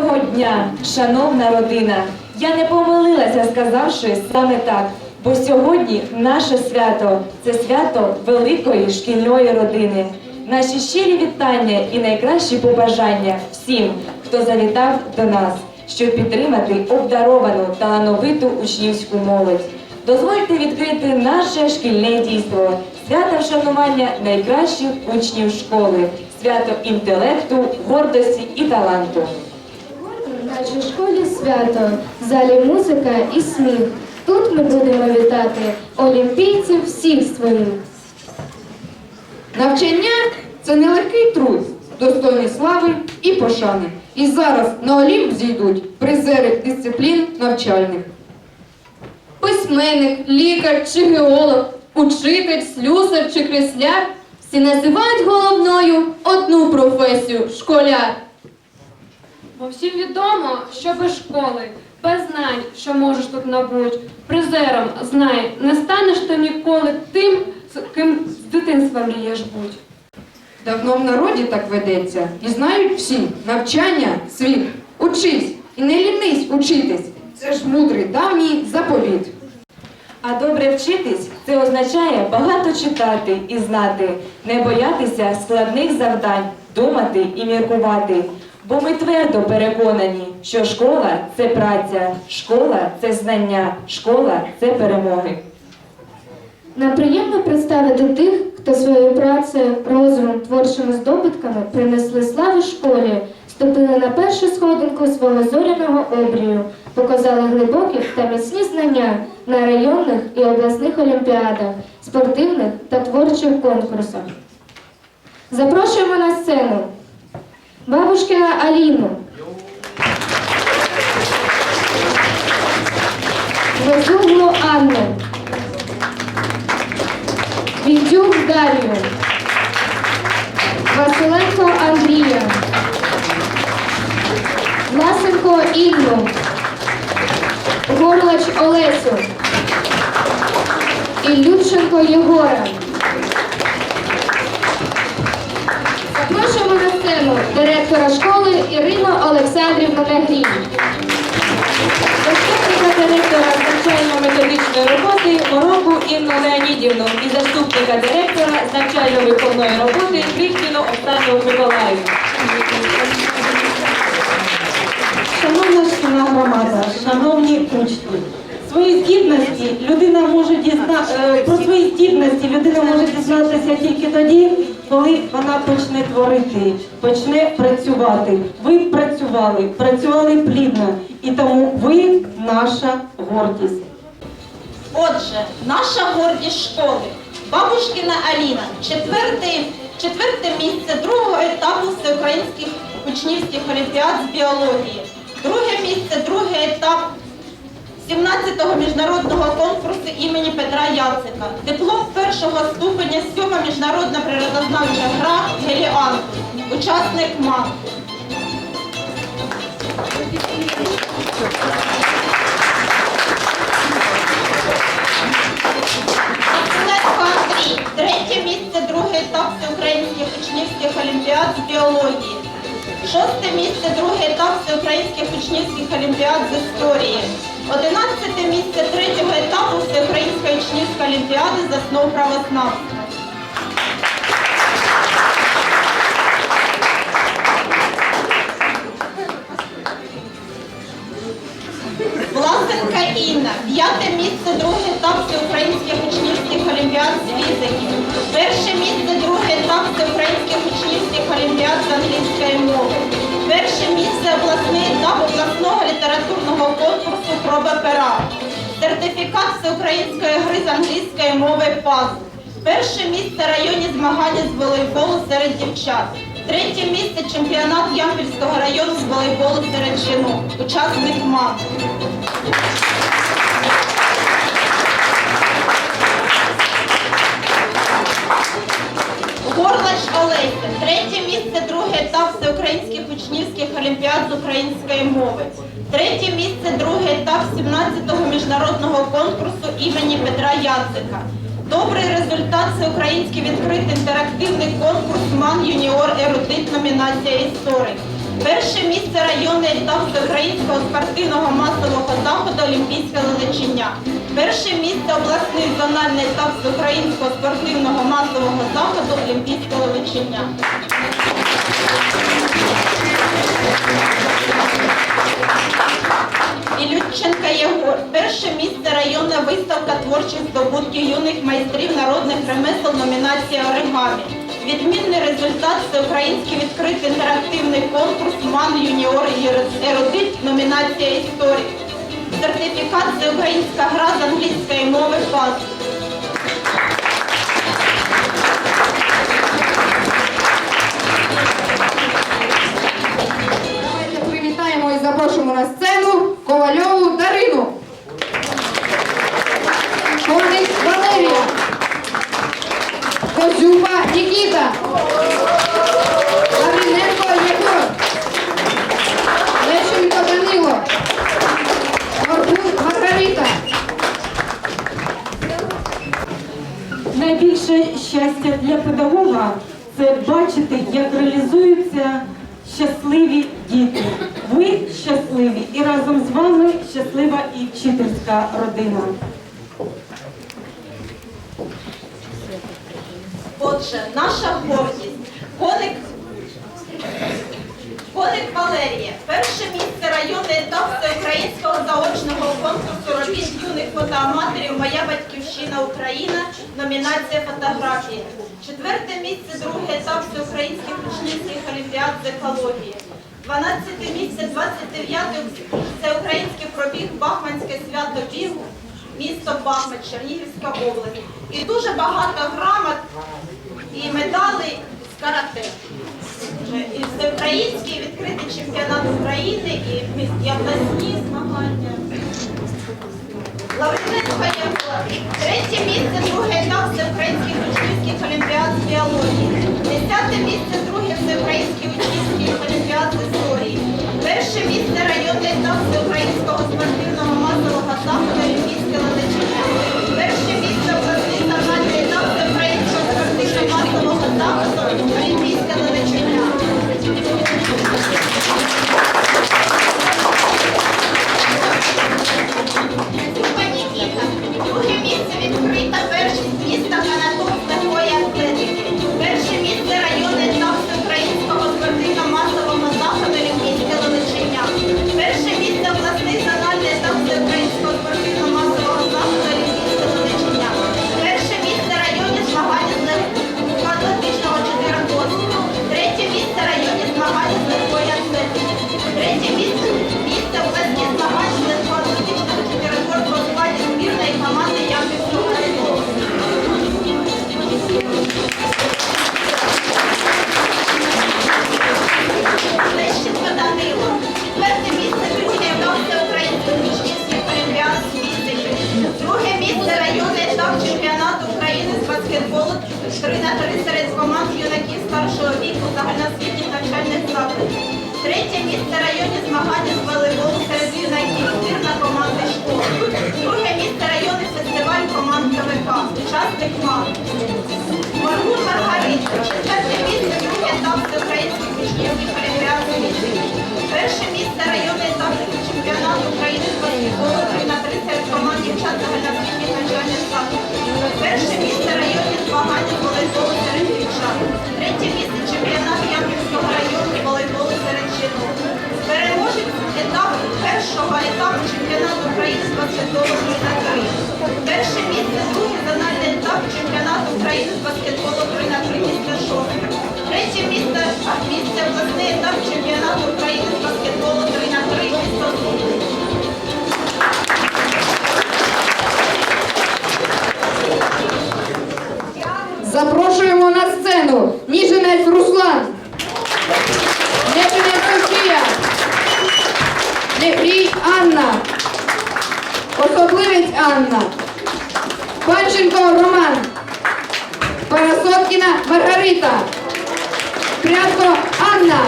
Доброго дня, шановна родина! Я не помилилася, сказавши саме так, бо сьогодні наше свято це свято великої шкільної родини. Наші щирі вітання і найкращі побажання всім, хто завітав до нас, щоб підтримати обдаровану талановиту учнівську молодь. Дозвольте відкрити наше шкільне дійство, свято вшанування найкращих учнів школи, свято інтелекту, гордості і таланту. В школі свято, в залі музика і сміх. Тут ми будемо вітати олімпійців всіх своїх. Навчання це нелегкий труд, достойний слави і пошани. І зараз на Олімп зійдуть призери дисциплін навчальних. Письменник, лікар чи геолог, учитель, слюсар чи кресляр всі називають головною одну професію школяр. Бо всім відомо, що без школи, без знань, що можеш тут набуть, призером знай, не станеш ти ніколи тим, з ким з дитинства мрієш бути. Давно в народі так ведеться, і знають всі навчання світ. Учись і не лінись учитись. Це ж мудрий давній заповіт. А добре вчитись це означає багато читати і знати, не боятися складних завдань, думати і міркувати. Бо ми твердо переконані, що школа це праця, школа це знання, школа це перемоги. Нам приємно представити тих, хто своєю працею, розумом, творчими здобутками принесли славу школі, ступили на першу сходинку свого зоряного обрію, показали глибокі та міцні знання на районних і обласних олімпіадах, спортивних та творчих конкурсах. Запрошуємо на сцену бабушкина Аліну. Безуглу Анну. Відюк Дар'ю, Василенко Андрія, Власенко Інну, Горлач Олесю, Ілюченко Єгора. Запрошуємо на сцену директора школи Ірину Олександрівну Негрій. Заступника директора навчально-методичної роботи Мороку Інну Леонідівну і заступника директора з навчально-виховної роботи Крихтіну Оксану Миколаївну. Шановна шкільна громада, шановні учні, свої здібності людина може дізна... е, про свої здібності людина може дізнатися тільки тоді, коли вона почне творити, почне працювати. Ви працювали, працювали плідно, і тому ви наша гордість. Отже, наша гордість школи. Бабушкина Аліна, четверте, четверте місце другого етапу всеукраїнських учнівських олімпіад з біології. Друге місце, другий етап 17-го міжнародного конкурсу імені Петра Яцика. Диплом першого ступеня, сьома міжнародна природознавча гра Геліан, учасник МА. Андрій, третє місце, другий етап всеукраїнських учнівських олімпіад з біології. Шосте місце, другий етап всеукраїнських учнівських олімпіад з історії. Одинадцяте місце третього етапу всеукраїнської учнівської олімпіади з основ правознавства. Власенка Інна, п'яте місце, другий етап всеукраїнських учнівських олімпіад з фізики. Перше місце, другий етап всеукраїнських учнівських олімпіад з англійської мови. Перше місце, обласний етап обласного літературного конкурсу проба пера. Сертифікат всеукраїнської гри з англійської мови ПАЗ. Перше місце районні змагання з волейболу серед дівчат. Третє місце чемпіонат Ямпільського району з волейболу серед жінок. Учасник МАН. Горлач Олеся. Третє місце, другий етап всеукраїнських учнівських олімпіад з української мови. Третє місце, другий етап 17-го міжнародного конкурсу імені Петра Яцика. Добрий результат всеукраїнський відкритий інтерактивний конкурс МАН Юніор Ерудит номінація історик. Перше місце районний етап всеукраїнського спортивного масового заходу Олімпійське лелечення. Перше місце обласний зональний етап всеукраїнського спортивного масового заходу Олімпійське лелечення. Ілюченка Єгор. Перше місце районна виставка творчих здобутків юних майстрів народних ремесел номінація Оригамі. Відмінний результат всеукраїнський відкритий інтерактивний конкурс Ман Юніор Ерудит номінація Історія. Сертифікат всеукраїнська гра з англійської мови ФАС. Давайте привітаємо і запрошуємо на сцену Ковальову Дарину. Коник Валерія. Козюба Нікіта. Для педагога це бачити, як реалізуються щасливі діти. Ви щасливі і разом з вами щаслива і вчительська родина. Отже, наша гордість. Коник, Коник Валерія. Перше місце районний етап всеукраїнського заочного конкурсу робіт юних фотоаматорів Моя батьківщина Україна. Номінація фотографії. Четверте місце, другий етап всеукраїнських учнівських олімпіад з екології. 12 місце, 29 всеукраїнський пробіг Бахманське свято бігу. Місто Бахмач, Чернігівська область. І дуже багато грамот і медалей з карате. І всеукраїнський відкритий чемпіонат України і обласні змагання. Лавриненко Єгор. Третє місце, друге етап всеукраїнських учнівських олімпіад з біології. Десяте місце, друге всеукраїнський учнівський олімпіад з історії. Перше місце районний етап всеукраїнського спортивного масового заходу Олімпійське ланичення. України з баскетболу 3 на 3. Перше місце другий зональний етап чемпіонату України з баскетболу 3 на 3 місце Жовтня. Третє місце, місце обласний етап чемпіонату України з баскетболу 3 на 3 місто Суми. Запрошуємо на сцену Ніжинець Руслан. Особливець Анна. Панченко Роман. Парасоткіна Маргарита. Прядко Анна.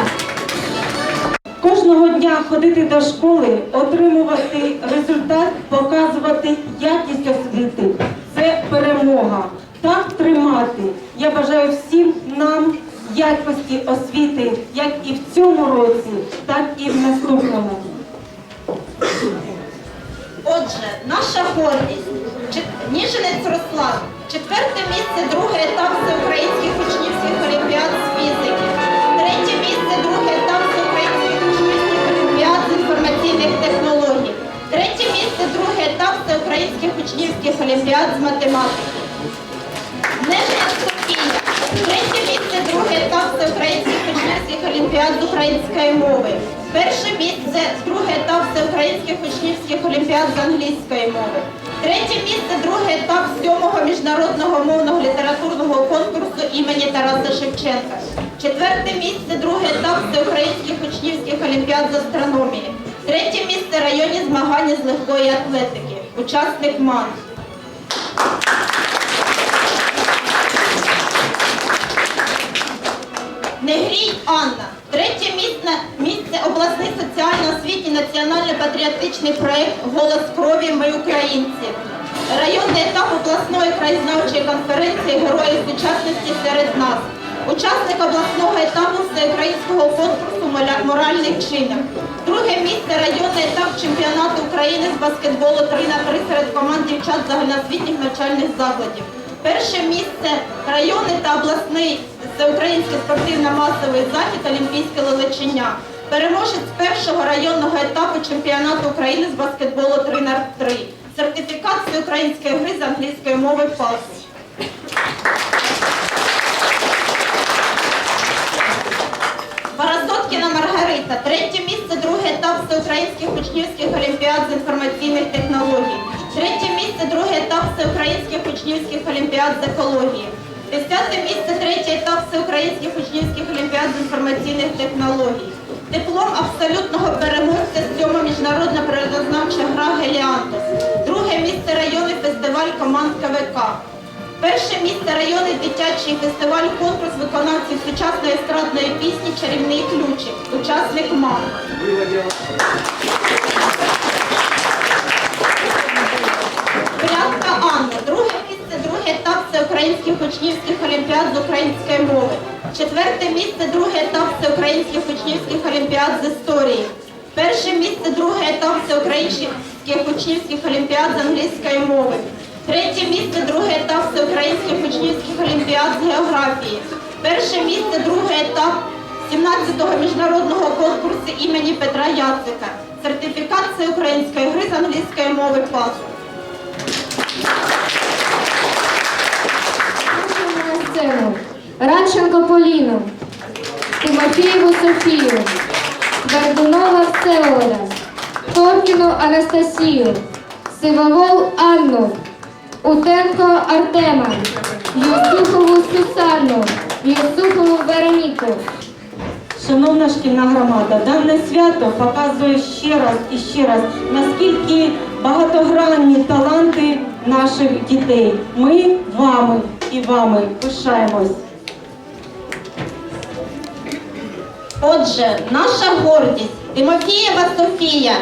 Кожного дня ходити до школи, отримувати результат, показувати якість освіти це перемога. Так тримати. Я бажаю всім нам якості освіти як і в цьому році, так і в наступному. Отже, наша гордість. Ніжинець Руслан. Четверте місце, другий етап всеукраїнських учнівських олімпіад з фізики. Третє місце, другий етап всеукраїнських учнівських олімпіад з інформаційних технологій. Третє місце, другий етап всеукраїнських учнівських олімпіад з математики. Нежинець Софія. Третє місце, другий етап всеукраїнських учнівських олімпіад з української мови. Перше місце, другий етап всеукраїнських учнівських олімпіад з англійської мови. Третє місце, другий етап сьомого міжнародного мовного літературного конкурсу імені Тараса Шевченка. Четверте місце, другий етап всеукраїнських учнівських олімпіад з астрономії. Третє місце районні змагання з легкої атлетики. Учасник МАН. Негрій Анна. Третє місце, місце обласний соціально-освітній національно-патріотичний проєкт Голос крові Ми українці. Районний етап обласної краєзнавчої конференції Герої сучасності серед нас. Учасник обласного етапу всеукраїнського конкурсу «Моля- Моральний вчинок. Друге місце районний етап чемпіонату України з баскетболу 3 на 3 серед команд дівчат загальноосвітніх навчальних закладів. Перше місце районний та обласний всеукраїнський спортивно-масовий захід Олімпійське лелечення. Переможець першого районного етапу чемпіонату України з баскетболу 3 на 3 Сертифікат всеукраїнської гри з англійської мови ПАС. Баразоткіна Маргарита. Третє місце, другий етап всеукраїнських учнівських олімпіад з інформаційних технологій. Третє місце, другий етап всеукраїнських учнівських олімпіад з екології. Десяте місце, третій етап всеукраїнських учнівських олімпіад з інформаційних технологій. Диплом абсолютного переможця сьома міжнародна природознавча гра Геліантос. Друге місце районний фестиваль команд КВК. Перше місце районний дитячий фестиваль конкурс виконавців сучасної естрадної пісні Чарівний ключик. Учасник МАН. Порядка Анна. Друге місце, другий етап всеукраїнських учнівських олімпіад з української мови. Четверте місце, другий етап всеукраїнських учнівських олімпіад з історії. Перше місце, другий етап всеукраїнських учнівських олімпіад з англійської мови. Третє місце, другий етап всеукраїнських учнівських олімпіад з географії. Перше місце, другий етап 17-го міжнародного конкурсу імені Петра Яцика. Сертифікат всеукраїнської гри з англійської мови ПАС. Радченко Поліну, Тимофієву Софію, Гордунова Всеволода, Торкіну Анастасію, Сивовол Анну, Утенко Артема, Юсухову Сусанну, Юсухову Вероніку. Шановна шкільна громада, дане свято показує ще раз і ще раз, наскільки багатогранні таланти наших дітей. Ми вами і вами пишаємось. Отже, наша гордість Тимофієва Софія.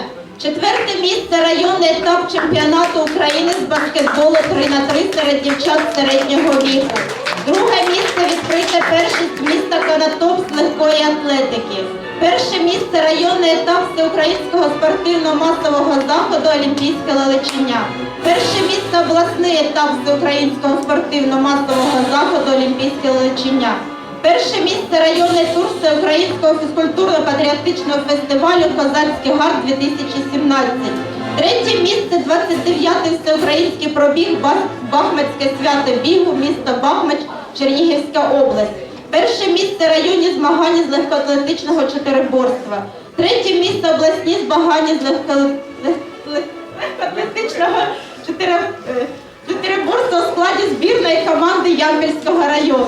Четверте місце районний етап чемпіонату України з баскетболу 3 на 3 серед дівчат середнього віку. Друге місце відкрите першість міста Конотоп з легкої атлетики. Перше місце районний етап всеукраїнського спортивно-масового заходу Олімпійське лелечення. Перше місце обласний етап всеукраїнського спортивно-масового заходу Олімпійське лелечення. Перше місце районний тур всеукраїнського фізкультурно-патріотичного фестивалю Козацький гард 2017. Третє місце 29-й всеукраїнський пробіг Бах- Бахмацьке свято бігу, місто Бахмач, Чернігівська область. Перше місце районні змагання з легкоатлетичного чотириборства. Третє місце обласні змагання з легко... лег- лег- легкоатлетичного е, чотириборства у складі збірної команди Ямпільського району.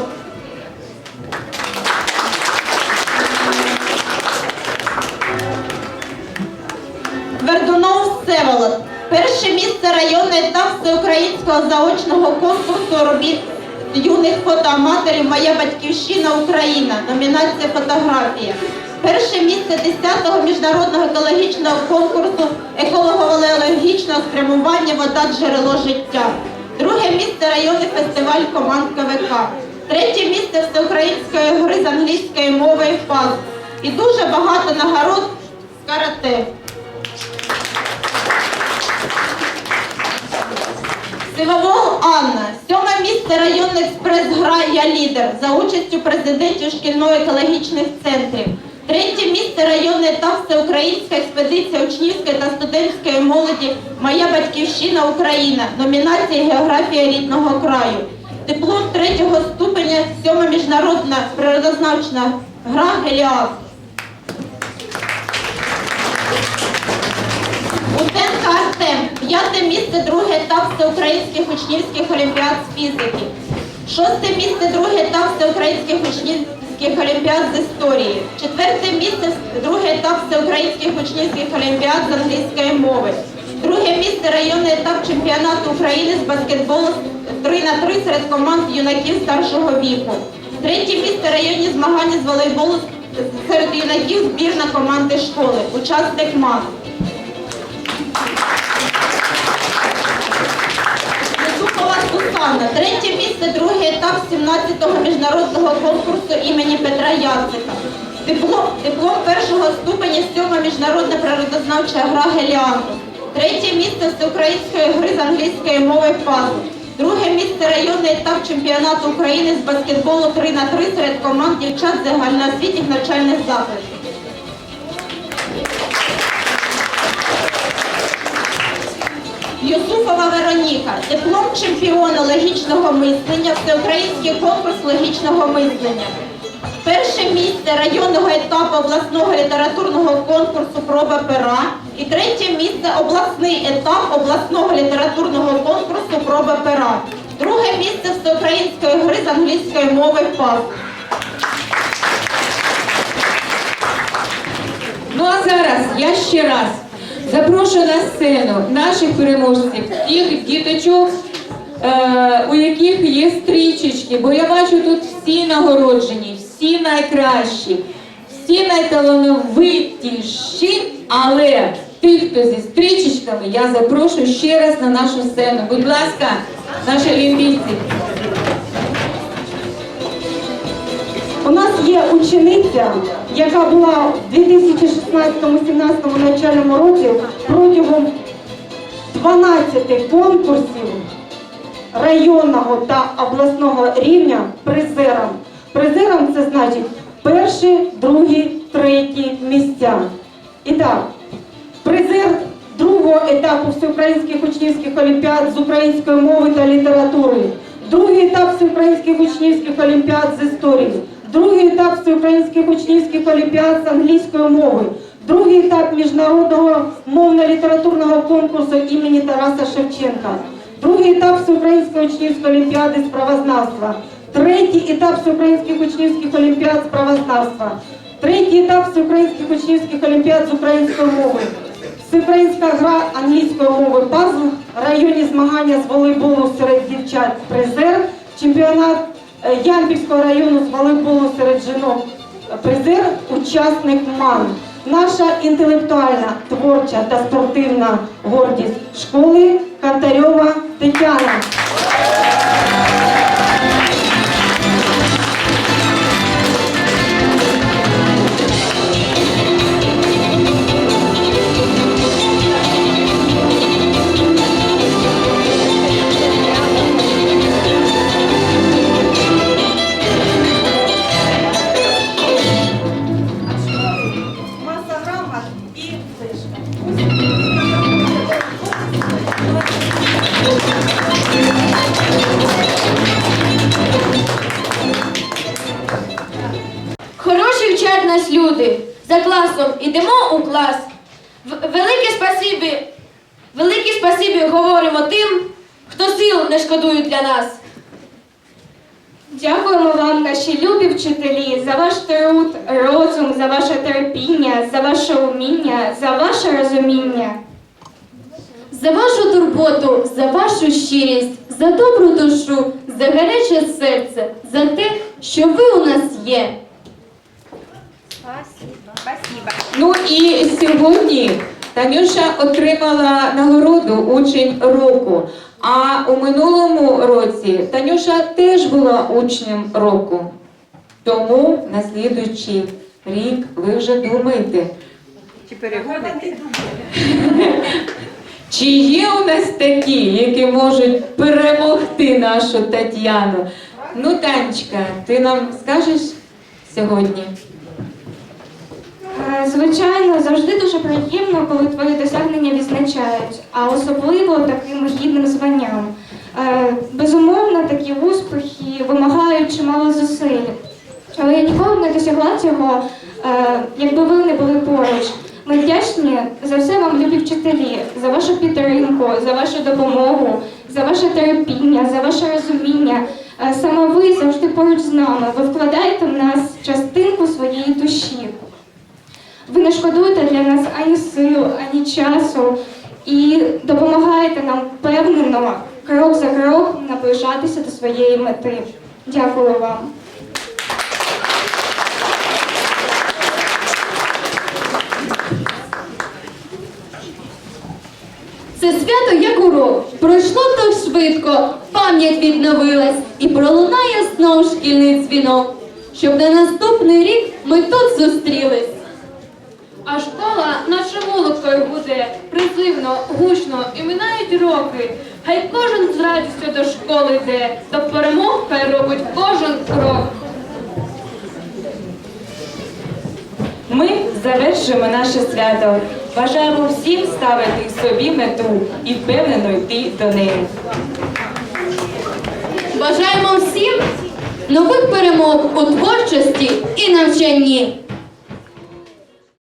Всеволод. Перше місце районний етап всеукраїнського заочного конкурсу робіт юних фотоаматорів Моя батьківщина Україна. Номінація фотографія. Перше місце 10-го міжнародного екологічного конкурсу еколого-валеологічного спрямування Вода джерело життя. Друге місце районний фестиваль команд КВК. Третє місце всеукраїнської гри з англійської мови ПАЗ. І дуже багато нагород карате. Сивовол Анна, сьоме місце районний експрес-гра Я лідер за участю президентів шкільно-екологічних центрів. Третє місце районний етап Всеукраїнська експедиція учнівської та студентської молоді Моя батьківщина Україна. Номінація Географія рідного краю. Диплом третього ступеня сьома міжнародна природознавчна гра Геліас. Утенка Артем, п'яте місце, другий етап всеукраїнських учнівських олімпіад з фізики. Шосте місце, другий етап всеукраїнських учнівських олімпіад з історії. Четверте місце, другий етап всеукраїнських учнівських олімпіад з англійської мови. Друге місце, районний етап чемпіонату України з баскетболу 3 на 3 серед команд юнаків старшого віку. Третє місце, районні змагання з волейболу серед юнаків збірна команди школи. Учасник МАС. Юсупова Третє місце, другий етап 17-го міжнародного конкурсу імені Петра Яцика. Диплом, диплом першого ступеня сьома міжнародна природознавча гра Геліантус. Третє місце всеукраїнської гри з англійської мови ПАЗу. Друге місце районний етап чемпіонату України з баскетболу 3 на 3 серед команд дівчат загальноосвітніх навчальних закладів. Юсуфова Вероніка, диплом чемпіона логічного мислення, всеукраїнський конкурс логічного мислення. Перше місце районного етапу обласного літературного конкурсу Проба пера і третє місце обласний етап обласного літературного конкурсу Проба пера. Друге місце всеукраїнської гри з англійської мови ПАС. Ну а зараз я ще раз запрошую на сцену наших переможців, тих діточок, е, у яких є стрічечки, бо я бачу тут всі нагороджені, всі найкращі, всі найталановитіші, але тих, хто зі стрічечками, я запрошую ще раз на нашу сцену. Будь ласка, наші олімпійці. У нас є учениця, яка була в 2016-17 навчальному році протягом 12 конкурсів районного та обласного рівня призером. Призером це значить перші, другі, треті місця. І так, призер другого етапу всеукраїнських учнівських олімпіад з української мови та літератури, другий етап всеукраїнських учнівських олімпіад з історії, другий етап всеукраїнських учнівських олімпіад з англійської мови, другий етап міжнародного мовно-літературного конкурсу імені Тараса Шевченка, другий етап всеукраїнської учнівської олімпіади з правознавства, третій етап всеукраїнських учнівських олімпіад з правознавства, третій етап всеукраїнських учнівських олімпіад з української мови. Всеукраїнська гра англійської мови пазл, районні змагання з волейболу серед дівчат призер, чемпіонат Ямпільського району з волейболу серед жінок е, призер, учасник МАН. Наша інтелектуальна, творча та спортивна гордість школи Кантарьова Тетяна. Класом ідемо у клас. Велике спасибі, велике спасибі говоримо тим, хто сил не шкодують для нас. Дякуємо вам, наші любі вчителі, за ваш труд, розум, за ваше терпіння, за ваше уміння, за ваше розуміння. За вашу турботу, за вашу щирість, за добру душу, за гаряче серце, за те, що ви у нас є. Ну і сьогодні Танюша отримала нагороду учень року. А у минулому році Танюша теж була учнем року. Тому на слідуючий рік ви вже думайте. Чи перегоните? Чи є у нас такі, які можуть перемогти нашу Тетяну? Ну, Танечка, ти нам скажеш сьогодні? Е, Звичайно, завжди дуже приємно, коли твої досягнення відзначають, а особливо таким гідним званням. Е, Безумовно, такі успіхи вимагають чимало зусиль. Але я ніколи б не досягла цього, е, якби ви не були поруч. Ми вдячні за все вам, любі вчителі, за вашу підтримку, за вашу допомогу, за ваше терпіння, за ваше розуміння. Саме ви завжди поруч з нами. Ви вкладаєте в нас частинку своєї душі. Ви не шкодуєте для нас ані сил, ані часу і допомагаєте нам впевнено, крок за кроком наближатися до своєї мети. Дякую вам. Це свято як урок. Пройшло так швидко, пам'ять відновилась і пролунає знов шкільний дзвінок, щоб на наступний рік ми тут зустрілись. А школа наче вуликою буде призивно, гучно і минають роки. Хай кожен з радістю до школи йде, до перемог хай робить кожен крок. Ми завершуємо наше свято. Бажаємо всім ставити собі мету і впевнено йти до неї. Бажаємо всім нових перемог у творчості і навчанні.